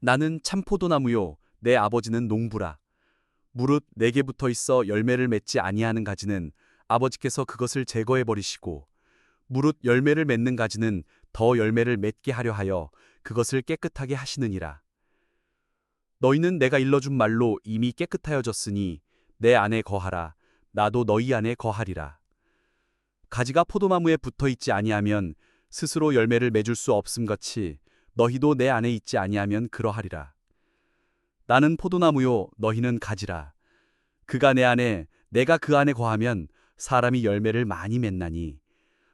나는 참포도나무요 내 아버지는 농부라. 무릇 내게 붙어 있어 열매를 맺지 아니하는 가지는 아버지께서 그것을 제거해 버리시고 무릇 열매를 맺는 가지는 더 열매를 맺게 하려 하여 그것을 깨끗하게 하시느니라. 너희는 내가 일러준 말로 이미 깨끗하여졌으니 내 안에 거하라. 나도 너희 안에 거하리라. 가지가 포도나무에 붙어 있지 아니하면 스스로 열매를 맺을 수 없음 같이 너희도 내 안에 있지 아니하면 그러하리라. 나는 포도나무요 너희는 가지라. 그가 내 안에 내가 그 안에 거하면 사람이 열매를 많이 맺나니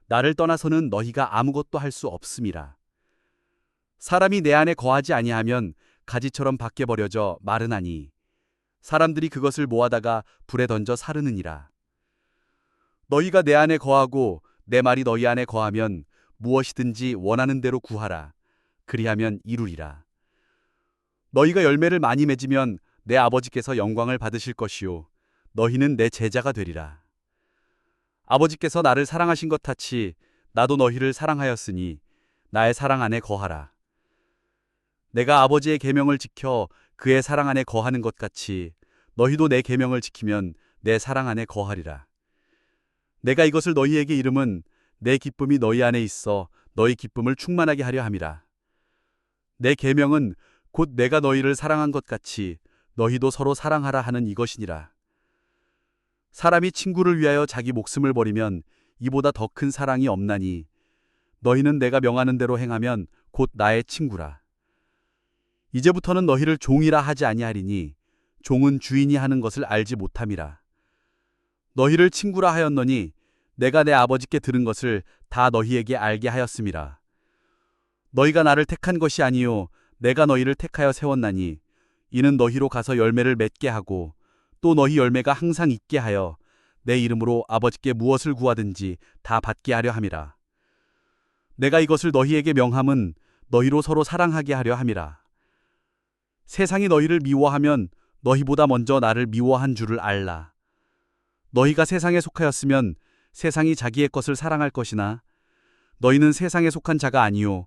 나를 떠나서는 너희가 아무것도 할 수 없음이라. 사람이 내 안에 거하지 아니하면 가지처럼 밖에 버려져 마르나니 사람들이 그것을 모아다가 불에 던져 사르느니라. 너희가 내 안에 거하고 내 말이 너희 안에 거하면 무엇이든지 원하는 대로 구하라. 그리하면 이루리라. 너희가 열매를 많이 맺으면 내 아버지께서 영광을 받으실 것이요 너희는 내 제자가 되리라. 아버지께서 나를 사랑하신 것 같이 나도 너희를 사랑하였으니 나의 사랑 안에 거하라. 내가 아버지의 계명을 지켜 그의 사랑 안에 거하는 것 같이 너희도 내 계명을 지키면 내 사랑 안에 거하리라. 내가 이것을 너희에게 이름은 내 기쁨이 너희 안에 있어 너희 기쁨을 충만하게 하려 함이라. 내 계명은 곧 내가 너희를 사랑한 것 같이 너희도 서로 사랑하라 하는 이것이니라. 사람이 친구를 위하여 자기 목숨을 버리면 이보다 더 큰 사랑이 없나니 너희는 내가 명하는 대로 행하면 곧 나의 친구라. 이제부터는 너희를 종이라 하지 아니하리니 종은 주인이 하는 것을 알지 못함이라. 너희를 친구라 하였노니 내가 내 아버지께 들은 것을 다 너희에게 알게 하였음이라. 너희가 나를 택한 것이 아니요 내가 너희를 택하여 세웠나니 이는 너희로 가서 열매를 맺게 하고 또 너희 열매가 항상 있게 하여 내 이름으로 아버지께 무엇을 구하든지 다 받게 하려 함이라. 내가 이것을 너희에게 명함은 너희로 서로 사랑하게 하려 함이라. 세상이 너희를 미워하면 너희보다 먼저 나를 미워한 줄을 알라. 너희가 세상에 속하였으면 세상이 자기의 것을 사랑할 것이나 너희는 세상에 속한 자가 아니요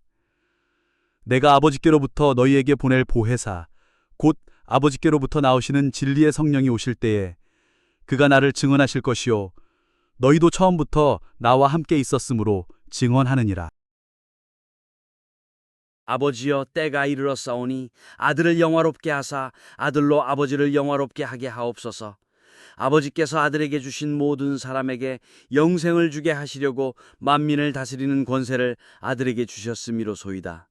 내가 아버지께로부터 너희에게 보낼 보혜사 곧 아버지께로부터 나오시는 진리의 성령이 오실 때에 그가 나를 증언하실 것이요 너희도 처음부터 나와 함께 있었으므로 증언하느니라. 아버지여 때가 이르렀사오니 아들을 영화롭게 하사 아들로 아버지를 영화롭게 하게 하옵소서. 아버지께서 아들에게 주신 모든 사람에게 영생을 주게 하시려고 만민을 다스리는 권세를 아들에게 주셨음이로소이다.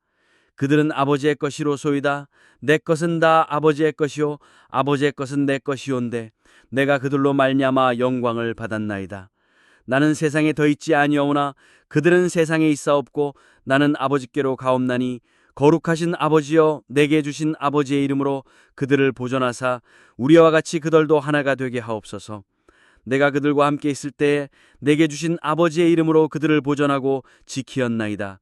그들은 아버지의 것이로소이다. 내 것은 다 아버지의 것이요 아버지의 것은 내 것이온데 내가 그들로 말미암아 영광을 받았나이다. 나는 세상에 더 있지 아니하오나 그들은 세상에 있사옵고 나는 아버지께로 가옵나니 거룩하신 아버지여 내게 주신 아버지의 이름으로 그들을 보존하사 우리와 같이 그들도 하나가 되게 하옵소서. 내가 그들과 함께 있을 때에 내게 주신 아버지의 이름으로 그들을 보존하고 지키었나이다.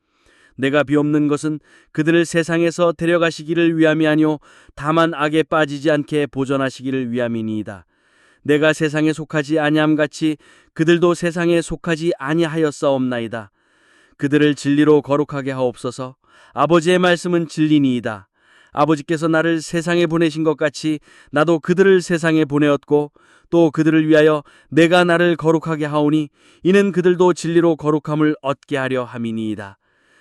내가 비옵는 것은 그들을 세상에서 데려가시기를 위함이 아니오 다만 악에 빠지지 않게 보존하시기를 위함이니이다. 내가 세상에 속하지 아니함 같이 그들도 세상에 속하지 아니하였사옵나이다. 그들을 진리로 거룩하게 하옵소서. 아버지의 말씀은 진리니이다. 아버지께서 나를 세상에 보내신 것 같이 나도 그들을 세상에 보내었고 또 그들을 위하여 내가 나를 거룩하게 하오니 이는 그들도 진리로 거룩함을 얻게 하려 함이니이다.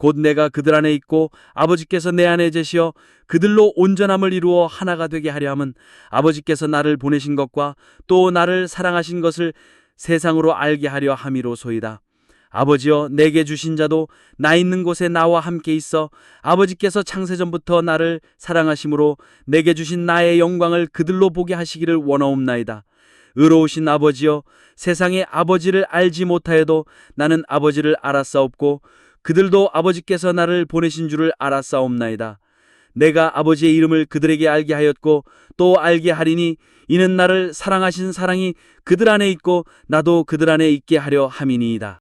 곧 내가 그들 안에 있고 아버지께서 내 안에 계시어 그들로 온전함을 이루어 하나가 되게 하려 함은 아버지께서 나를 보내신 것과 또 나를 사랑하신 것을 세상으로 알게 하려 함이로소이다. 아버지여 내게 주신 자도 나 있는 곳에 나와 함께 있어 아버지께서 창세전부터 나를 사랑하심으로 내게 주신 나의 영광을 그들로 보게 하시기를 원하옵나이다. 의로우신 아버지여 세상에 아버지를 알지 못하여도 나는 아버지를 알았사옵고 그들도 아버지께서 나를 보내신 줄을 알았사옵나이다. 내가 아버지의 이름을 그들에게 알게 하였고 또 알게 하리니 이는 나를 사랑하신 사랑이 그들 안에 있고 나도 그들 안에 있게 하려 함이니이다.